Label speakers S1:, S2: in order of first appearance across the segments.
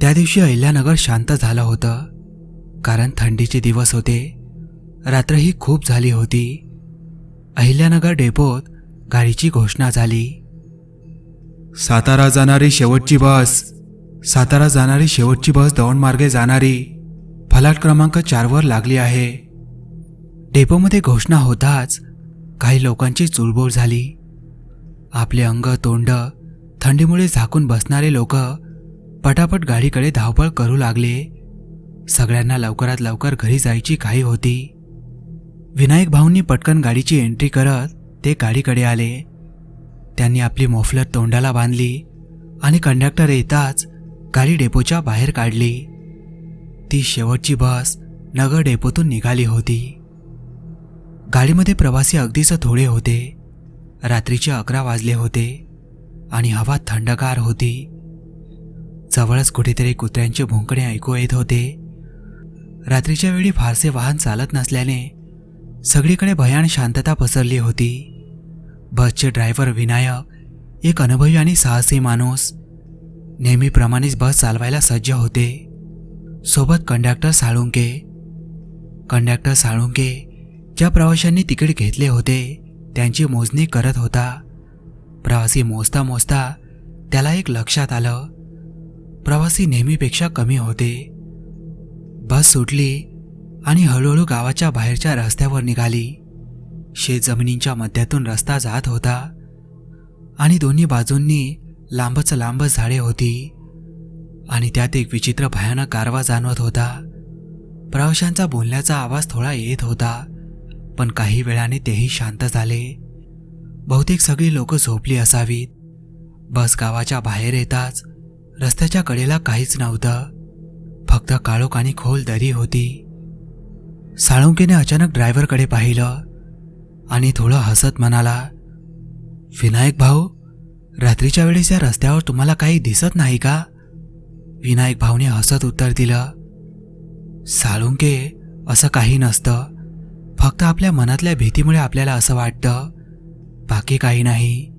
S1: त्या दिवशी अहिल्यानगर शांत झालं होतं कारण थंडीचे दिवस होते रात्रही खूप झाली होती. अहिल्यानगर डेपोत गाडीची घोषणा झाली. सातारा जाणारी शेवटची बस सातारा जाणारी शेवटची बस दौंडमार्गे जाणारी फलाट क्रमांक चारवर लागली आहे. डेपोमध्ये घोषणा होताच काही लोकांची चुळबुळ झाली. आपले अंग तोंड थंडीमुळे झाकून बसणारे लोक पटापट गाडीकडे धावपळ करू लागले. सगळ्यांना लवकरात लवकर घरी जायची घाई होती. विनायक भाऊंनी पटकन गाडीची एंट्री करत ते गाडीकडे आले. त्यांनी आपली मोफलर तोंडाला बांधली आणि कंडक्टर येताच गाडी डेपोच्या बाहेर काढली. ती शेवटची बस नगर डेपोतून निघाली होती. गाडीमध्ये प्रवासी अगदीच थोडे होते. रात्रीचे अकरा वाजले होते आणि हवा थंडगार होती. जवळच कुठेतरी कुत्र्यांचे भुंकणे ऐकू येत होते. रात्रीच्या वेळी फारसे वाहन चालत नसल्याने सगळीकडे भयान शांतता पसरली होती. बसचे ड्रायव्हर विनायक एक अनुभवी आणि साहसी माणूस नेहमीप्रमाणेच बस चालवायला सज्ज होते. सोबत कंडक्टर साळुंके कंडक्टर साळुंके ज्या प्रवाशांनी तिकीट घेतले होते त्यांची मोजणी करत होता. प्रवासी मोजता मोजता त्याला एक लक्षात आलं. प्रवासी नेहमीपेक्षा कमी होते. बस सुटली आणि हळूहळू गावाच्या बाहेरच्या रस्त्यावर निघाली. शेतजमिनींच्या मध्यातून रस्ता जात होता आणि दोन्ही बाजूंनी लांबच लांबच झाडे होती आणि त्यात एक विचित्र भयानक गारवा जाणवत होता. प्रवाशांचा बोलण्याचा आवाज थोडा येत होता. पण काही वेळाने तेही शांत झाले. बहुतेक सगळी लोक झोपली असावीत. बस गावाच्या बाहेर येताच रस्त्याच्या कडेला काहीच नव्हतं. फक्त काळोख आणि खोल दरी होती. साळुंकीने अचानक ड्रायव्हरकडे पाहिलं आणि थोडं हसत म्हणाला विनायक भाऊ रात्रीच्या वेळेस या रस्त्यावर तुम्हाला काही दिसत नाही का? विनायक भाऊने हसत उत्तर दिलं साळुंके असं काही नसतं. फक्त आपल्या मनातल्या भीतीमुळे आपल्याला असं वाटतं बाकी काही नाही.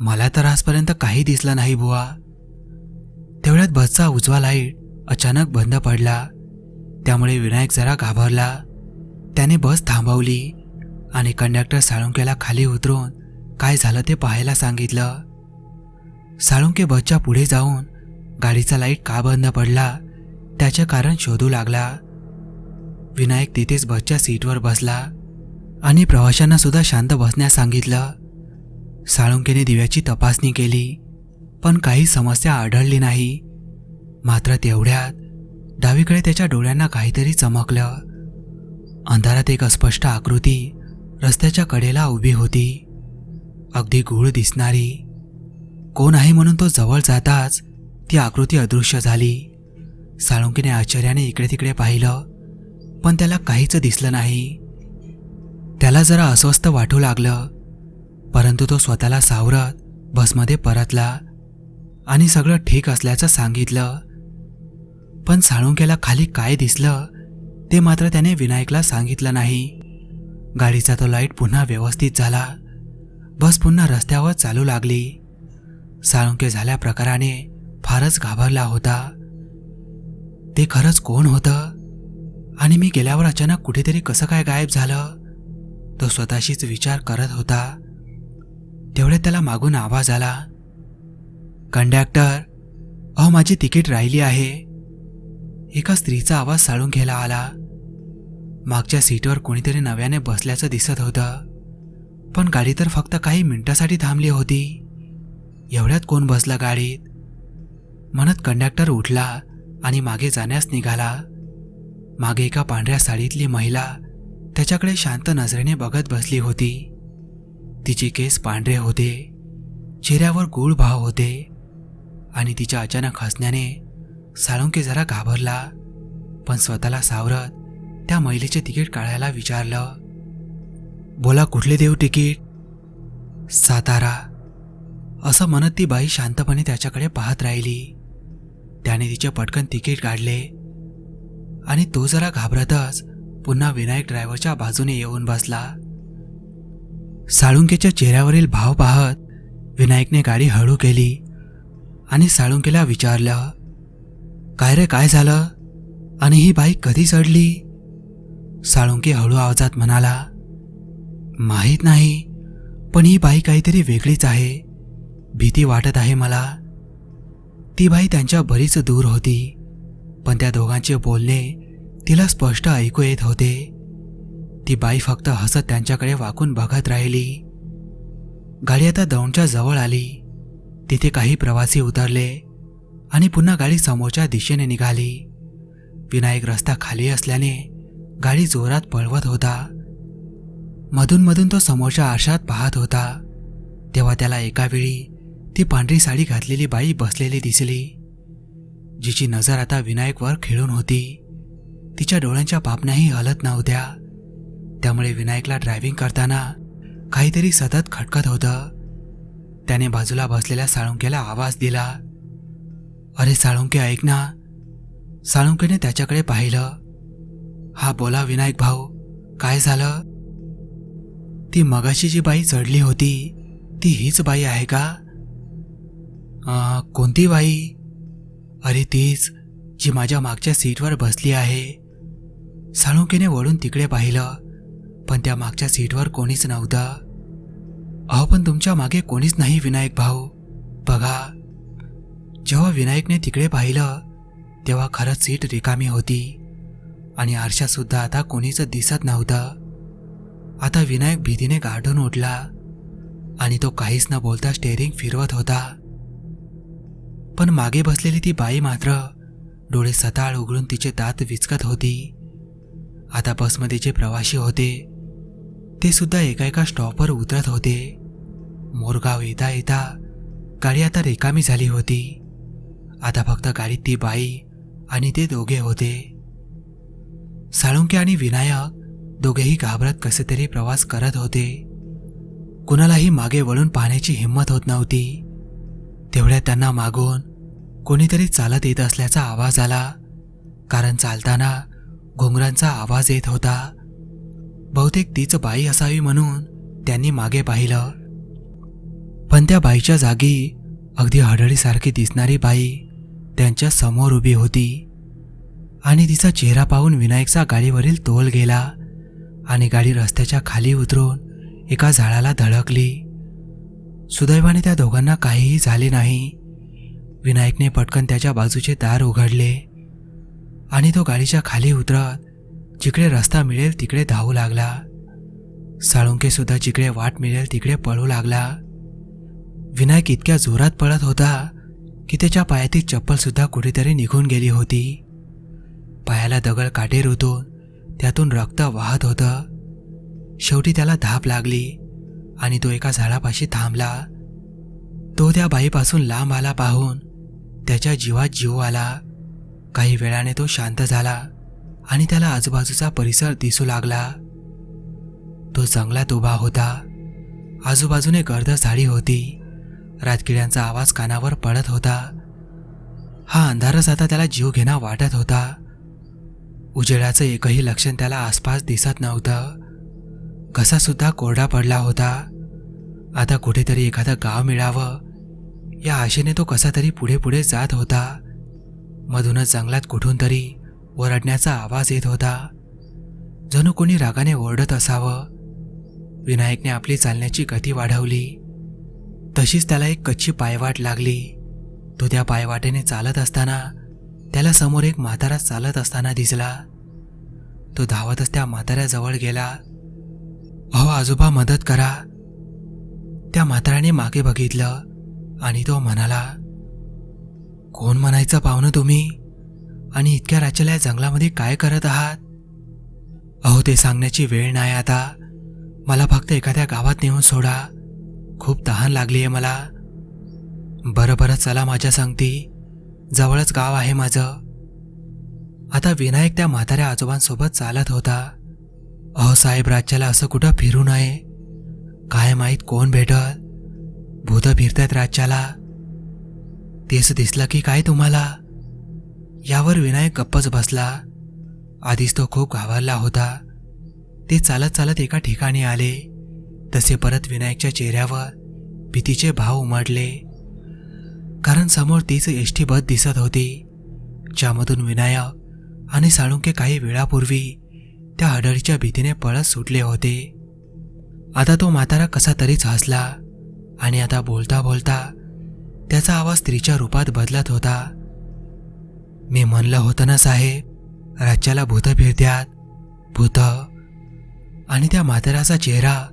S1: मला तर आजपर्यंत काही दिसलं नाही बुवा. तेवढ्यात बसचा उजवा लाइट अचानक बंद पडला. त्यामुळे विनायक जरा घाबरला. त्याने बस थांबवली आणि कंडक्टर साळुंकेला खाली उतरून काय झालं ते पाहायला सांगितलं. साळुंके बसच्या पुढे जाऊन गाडीचा लाइट का बंद पडला त्याचे कारण शोधू लागला. विनायक तिथेच बसच्या सीटवर बसला आणि प्रवाशांना सुद्धा शांत बसण्यास सांगितलं. साळुंकेने दिव्याची तपासणी केली पण काही समस्या आढळली नाही. मात्र तेवढ्यात डावीकडे त्याच्या डोळ्यांना काहीतरी चमकलं. अंधारात एक अस्पष्ट आकृती रस्त्याच्या कडेला उभी होती. अगदी गूळ दिसणारी. कोण आहे म्हणून तो जवळ जाताच ती आकृती अदृश्य झाली. साळुंकीने आश्चर्याने इकडे तिकडे पाहिलं. पण त्याला काहीच दिसलं नाही. त्याला जरा अस्वस्थ वाटू लागलं परंतु तो स्वतःला सावरत बसमध्ये परतला आणि सगळं ठीक असल्याचं सांगितलं. पण साळुंक्याला खाली काय दिसलं ते मात्र त्याने विनायकला सांगितलं नाही. गाडीचा तो लाइट पुन्हा व्यवस्थित झाला. बस पुन्हा रस्त्यावर चालू लागली. साळुंके झाल्या प्रकाराने फारच घाबरला होता. ते खरंच कोण होतं? आणि मी गेल्यावर अचानक कुठेतरी कसं काय गायब झालं? तो स्वतःशीच विचार करत होता. तेवढ्यात त्याला मागून आवाज आला. कंडक्टर अहो माझी तिकीट राहिली आहे. एका स्त्रीचा आवाज साळून घ्यायला आला. मागच्या सीटवर कोणीतरी नव्याने बसल्याचं दिसत होतं. पण गाडी तर फक्त काही मिनिटासाठी थांबली होती. एवढ्यात कोण बसला गाडीत? म्हणत कंडक्टर उठला आणि मागे जाण्यास निघाला. मागे एका पांढऱ्या साडीतली महिला त्याच्याकडे शांत नजरेने बघत बसली होती. तिचे केस पांढरे होते चेहऱ्यावर गूळ भाव होते आणि तिच्या अचानक हसण्याने साळुंके जरा घाबरला पण स्वतःला सावरत त्या महिलेचे तिकीट काढायला विचारलं. बोला कुठले देऊ तिकीट? सातारा. असं म्हणत ती बाई शांतपणे त्याच्याकडे पाहत राहिली. त्याने तिचे पटकन तिकीट काढले आणि तो जरा घाबरतच पुन्हा विनायक ड्रायव्हरच्या बाजूने येऊन बसला. साळुंकेच्या चेहऱ्यावरील भाव पाहत विनायकने गाडी हळू केली आणि साळुंकेला विचारलं काय रे काय झालं? आणि ही बाईक कधी चढली? साळुंके हळू आवाजात म्हणाला माहीत नाही पण ही बाई काहीतरी वेगळीच आहे. भीती वाटत आहे मला. ती बाई त्यांच्या बरीच दूर होती. पण त्या दोघांचे बोलणे तिला स्पष्ट ऐकू येत होते. ती बाई फक्त हसत त्यांच्याकडे वाकून बघत राहिली. गाडी आता दौंडच्या जवळ आली. तिथे काही प्रवासी उतरले आणि पुन्हा गाडी समोरच्या दिशेने निघाली. विनायक रस्ता खाली असल्याने गाडी जोरात पळवत होता. मधून मधून तो समोरच्या आरशात पाहत होता. तेव्हा त्याला एका वेळी ती पांढरी साडी घातलेली बाई बसलेली दिसली. जिची नजर आता विनायकवर खेळून होती. तिच्या डोळ्यांच्या पापण्याही हलत नव्हत्या. त्यामुळे विनायकला ड्रायव्हिंग करताना काहीतरी सतत खटकत होतं. त्याने बाजूला बसलेल्या साळुंकेला आवाज दिला. अरे साळुंके ऐक ना. साळुंकेने त्याच्याकडे पाहिलं. हा बोला विनायक भाऊ काय झालं? ती मगाशी जी बाई चढली होती ती हीच बाई आहे का? कोणती बाई? अरे तीच जी माझ्या मागच्या सीटवर बसली आहे. साळुंकीने वळून तिकडे पाहिलं पण त्या मागच्या सीटवर कोणीच नव्हतं. अहो पण तुमच्या मागे कोणीच नाही विनायक भाऊ. बघा जेव्हा विनायकने तिकडे पाहिलं तेव्हा खरंच सीट रिकामी होती. आणि आरशासुद्धा आता कोणीच दिसत नव्हतं. आता विनायक भीतीने गाढून उठला. आणि तो काहीच न बोलता स्टेअरिंग फिरवत होता. पण मागे बसलेली ती बाई मात्र डोळे सताळ उघडून तिचे दात विचकत होती. आता बसमध्ये जे प्रवासी होते ते सुद्धा एका एका स्टॉपवर उतरत होते. मोरगाव येता येता गाडी आता रिकामी झाली होती. आता फक्त गाडीत ती बाई आणि ते दोघे होते. साळुंके आणि विनायक दोघेही घाबरत कसे तरी प्रवास करत होते. कुणालाही मागे वळून पाहण्याची हिंमत होत नव्हती. तेवढ्या त्यांना मागून कोणीतरी चालत येत असल्याचा आवाज आला. कारण चालताना घोंगरांचा आवाज येत होता. बहुतेक तीच बाई असावी म्हणून त्यांनी मागे पाहिलं. पण त्या बाईच्या जागी अगदी हडळीसारखी दिसणारी बाई त्यांच्यासमोर उभी होती. आणि तिचा चेहरा पाहून विनायकचा गाडीवरील तोल गेला आणि गाडी रस्त्याच्या खाली उतरून एका झाडाला धडकली. सुदैवाने त्या दोघांना काहीही झाले नाही. विनायकने पटकन त्याच्या बाजूचे दार उघडले आणि तो गाडीच्या खाली उतरत जिकडे रस्ता मिळेल तिकडे धावू लागला. साळुंके सुद्धा जिकडे वाट मिळेल तिकडे पळू लागला. विनायक इतक्या जोरात पळत होता की त्याच्या पायातील चप्पल सुद्धा कुठेतरी निघून गेली होती. पायाला दगड काटे रुतून त्यातून रक्त वाहत होतं. शेवटी त्याला धाप लागली. आणि तो एका झाडापाशी थांबला. तो त्या बाईपासून लांब आला पाहून त्याच्या जीवात जीव आला. काही वेळाने तो शांत झाला आणि त्याला आजूबाजूचा परिसर दिसू लागला. तो जंगलात उभा होता. आजूबाजूने गर्द झाडी होती. रातकिड्यांचा आवाज कानावर पडत होता. हा अंधारच आता त्याला जीव घेणा वाटत होता. उजेडाचं एकही लक्षण त्याला आसपास दिसत नव्हतं. कसा सुद्धा कोरडा पडला होता. आता कुठेतरी एखादं गाव मिळावं. या आशेने तो कसा तरी पुढे पुढे जात होता. मधूनच जंगलात कुठून तरी ओरडण्याचा आवाज येत होता. जणू कोणी रागाने ओरडत असावं. विनायकने आपली चालण्याची गती वाढवली. तशीच त्याला एक कच्ची पायवाट लागली. तो त्या पायवाटेने चालत असताना त्याला समोर एक म्हातारा चालत असताना दिसला. तो धावतच त्या म्हाताऱ्याजवळ गेला. अहो आजोबा मदत करा. त्या म्हाताऱ्याने मागे बघितलं आणि तो म्हणाला कोण म्हणायचं पाहुणं तुम्ही? आणि इतक्या रात्रीला या जंगलामध्ये काय करत आहात? अहो ते सांगण्याची वेळ नाही आता. मला फक्त एखाद्या गावात नेऊन सोडा. खूप तहान लागली आहे मला. बरं बरं चला माझ्या सांगती. जवळच गाव आहे माझं. आता विनायक त्या म्हाताऱ्या आजोबांसोबत चालत होता. अहो साहेब राज्याला असं कुठं फिरू नये? काय माहीत कोण भेटल? भूत फिरतात राज्याला. तेच दिसलं की काय तुम्हाला? यावर विनायक गप्पच बसला. आधीच तो खूप घाबरला होता. ते चालत चालत एका ठिकाणी आले. तसे परत विनायकच्या चेहऱ्यावर भीतीचे भाव उमटले. कारण समोर तीच एष्टी बस दिसत होती. ज्यामधून विनायक आणि साळुंके काही वेळापूर्वी त्या हडरीच्या भीतीने पळत सुटले होते. आता तो म्हातारा कसा तरीच हसला आणि आता बोलता बोलता त्याचा आवाज स्त्रीच्या रूपात बदलत होता. मी म्हणलं होतं ना साहेब राज्याला भूत फिरत्यात भूत. आणि त्या म्हाताराचा चेहरा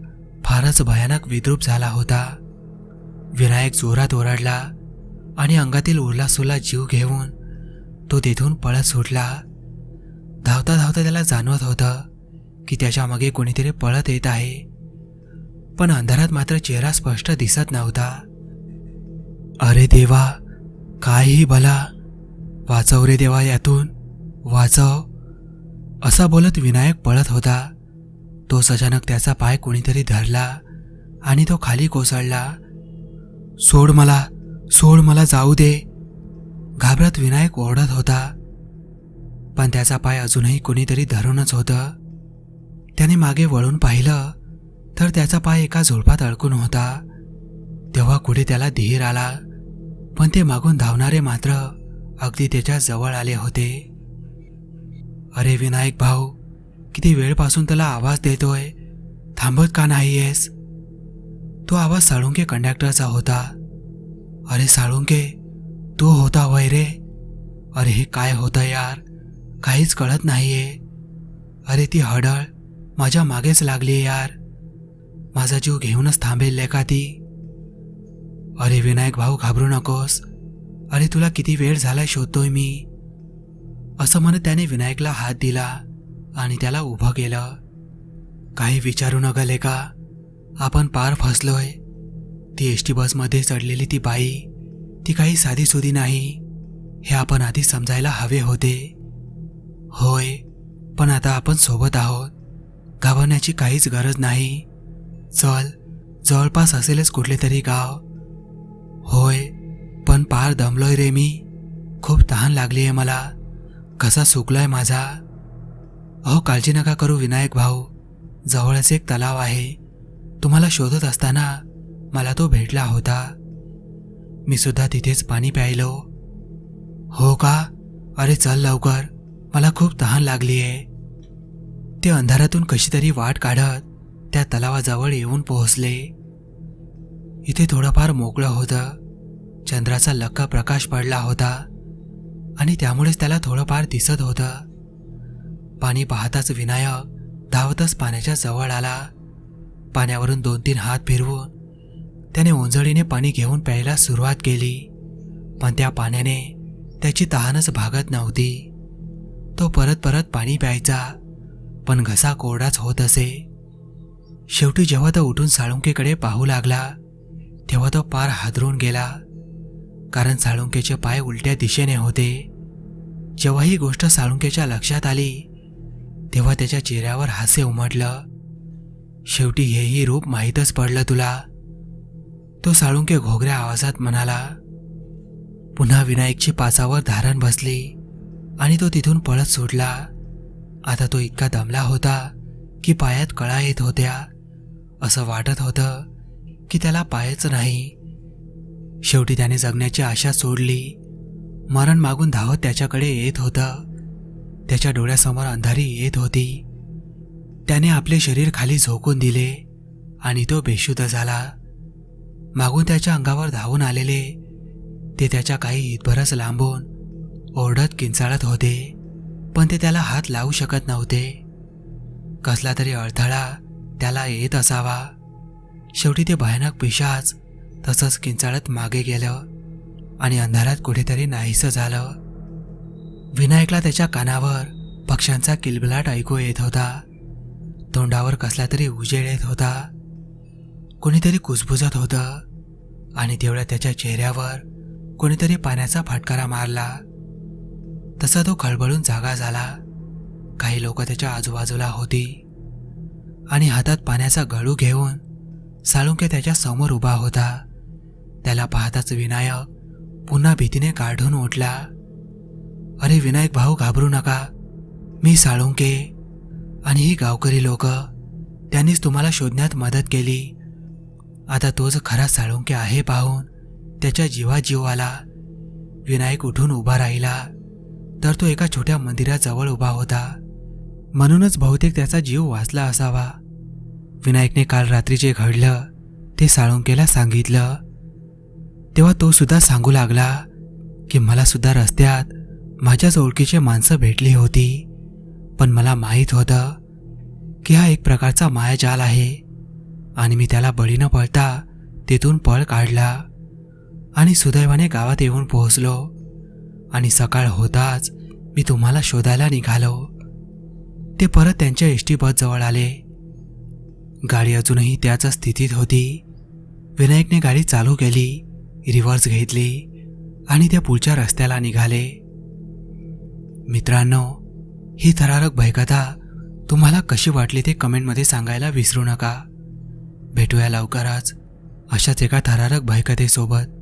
S1: फारच भयानक विद्रूप झाला होता. विनायक जोरात ओरडला आणि अंगातील उरलासुरला जीव घेऊन तो तिथून पळत सुटला. धावता धावता त्याला जाणवत होतं की त्याच्यामागे कोणीतरी पळत येत आहे. पण अंधारात मात्र चेहरा स्पष्ट दिसत नव्हता. अरे देवा काही भला. वाचव रे देवा यातून. वाचव. असा बोलत विनायक पळत होता. तोच अचानक त्याचा पाय कोणीतरी धरला आणि तो खाली कोसळला. सोड मला सोड मला जाऊ दे. घाबरत विनायक ओढत होता. पण त्याचा पाय अजूनही कोणीतरी धरूनच होतं. त्याने मागे वळून पाहिलं. तर त्याचा पाय एका झुडपात अडकून होता. तेव्हा कुठे त्याला धीर आला पण ते मागून धावणारे मात्र अगदी त्याच्याजवळ आले होते. अरे विनायक भाऊ किती वेळपासून त्याला आवाज देतोय? थांबत का नाहीयेस? तो आवाज साळुंके कंडक्टरचा होता. अरे साळुंके तू होता वय रे. अरे हे काय होतं यार? काहीच कळत नाहीये. अरे ती हडळ माझ्या मागेच लागली यार. माझा जीव घेऊनच थांबेल का ती? अरे विनायक भाऊ घाबरू नकोस. अरे तुला किती वेळ झालाय शोधतोय मी. असं म्हणत त्याने विनायकला हात दिला आणि त्याला उभं केलं. काही विचारू नका लेका. आपण पार फसलोय. ती एस टी बसमध्ये चढलेली ती बाई ती काही साधीसुधी नाही. हे आपण आधी समजायला हवे होते. होय पण आता आपण सोबत आहोत. घाबरण्याची काहीच गरज नाही. चल जवळपास असेलच कुठले तरी गाव. होय पण पार दमलोय रे मी. खूप तहान लागली आहे मला. कसा सुकलाय माझा. अहो काळजी नका करू विनायक भाऊ. जवळच एक तलाव आहे. तुम्हाला शोधत असताना मला तो भेटला होता. मी सुद्धा तिथेच पाणी प्यायलो. हो का? अरे चल लवकर. मला खूप तहान लागली आहे ते अंधारातून कशी तरी वाट काढत त्या तलावाजवळ येऊन पोहोचले. इथे थोडंफार मोकळं होतं. चंद्राचा लक्का प्रकाश पडला होता आणि त्यामुळेच त्याला थोडंफार दिसत होतं. पाणी पाहताच विनायक धावतच पाण्याच्या जवळ आला. पाण्यावरून दोन तीन हात फिरवून त्याने ओंजळीने पाणी घेऊन प्यायला सुरुवात केली. पण त्या पाण्याने त्याची तहानच भागत नव्हती. तो परत परत पाणी प्यायचा पण घसा कोरडाच होत असे. शेवटी जेव्हा तो उठून साळुंकेकडे पाहू लागला तेव्हा तो पार हादरून गेला. कारण साळुंकेचे पाय उलट्या दिशेने होते. जेव्हा ही गोष्ट साळुंकेच्या लक्षात आली तेव्हा त्याच्या चेहऱ्यावर हास्य उमटलं. शेवटी हेही रूप माहीतच पडलं तुला. तो साळुंके घोगऱ्या आवाजात म्हणाला पुन्हा विनायकची पाचावर धारण बसली आणि तो तिथून पळत सुटला. आता तो इतका दमला होता की पायात कळा येत होत्या. असं वाटत होतं की त्याला पायच नाही. शेवटी त्याने जगण्याची आशा सोडली. मरण मागून धावत त्याच्याकडे येत होतं. त्याच्या डोळ्यासमोर अंधारी येत होती. त्याने आपले शरीर खाली झोकून दिले आणि तो बेशुद्ध झाला. मागून त्याच्या अंगावर धावून आलेले ते त्याच्या काही हितभरच लांबून ओरडत किंचाळत होते. पण ते त्याला हात लावू शकत नव्हते. कसला तरी अडथळा त्याला येत असावा. शेवटी ते भयानक पिशाच तसंच किंचाळत मागे गेलं आणि अंधारात कुठेतरी नाहीसं झालं. विनायकला त्याच्या कानावर पक्ष्यांचा किलबिलाट ऐकू येत होता. तोंडावर कसला तरी उजेड येत होता. कोणीतरी कुजबुजत होतं आणि तेवढ्या त्याच्या चेहऱ्यावर कोणीतरी पाण्याचा फटकारा मारला. तसा तो खळबळून जागा झाला. काही लोक त्याच्या आजूबाजूला होती. आणि हातात पाण्याचा गळू घेऊन साळुंके त्याच्यासमोर उभा होता. त्याला पाहताच विनायक पुन्हा भीतीने काढून उठला अरे विनायक भाऊ घाबरू नका. मी साळुंके आणि ही गावकरी लोक त्यांनीच तुम्हाला शोधण्यात मदत केली. आता तोच खरा साळुंके आहे पाहून त्याच्या जीवा जीव आला. विनायक उठून उभा राहिला. तर तो एका छोट्या मंदिराजवळ उभा होता. म्हणूनच बहुतेक त्याचा जीव वाचला असावा. विनायकने काल रात्री जे घडलं ते साळुंकेला सांगितलं. तेव्हा तो सुद्धा सांगू लागला की मला सुद्धा रस्त्यात माझ्याच ओळखीचे माणसं भेटली होती. पण मला माहीत होतं की हा एक प्रकारचा मायाजाल आहे आणि मी त्याला बळी न पळता तिथून पळ काढला आणि सुदैवाने गावात येऊन पोहोचलो आणि सकाळ होताच मी तुम्हाला शोधायला निघालो. ते परत त्यांच्या एस टी बसजवळ आले. गाडी अजूनही त्याच स्थितीत होती. विनायकने गाडी चालू केली रिव्हर्स घेतली आणि त्या पुढच्या रस्त्याला निघाले. मित्रांनो ही थरारक भयकथा तुम्हाला कशी वाटली ते कमेंटमध्ये सांगायला विसरू नका. भेटूया लवकरच अशाच एका थरारक भयकथेसोबत.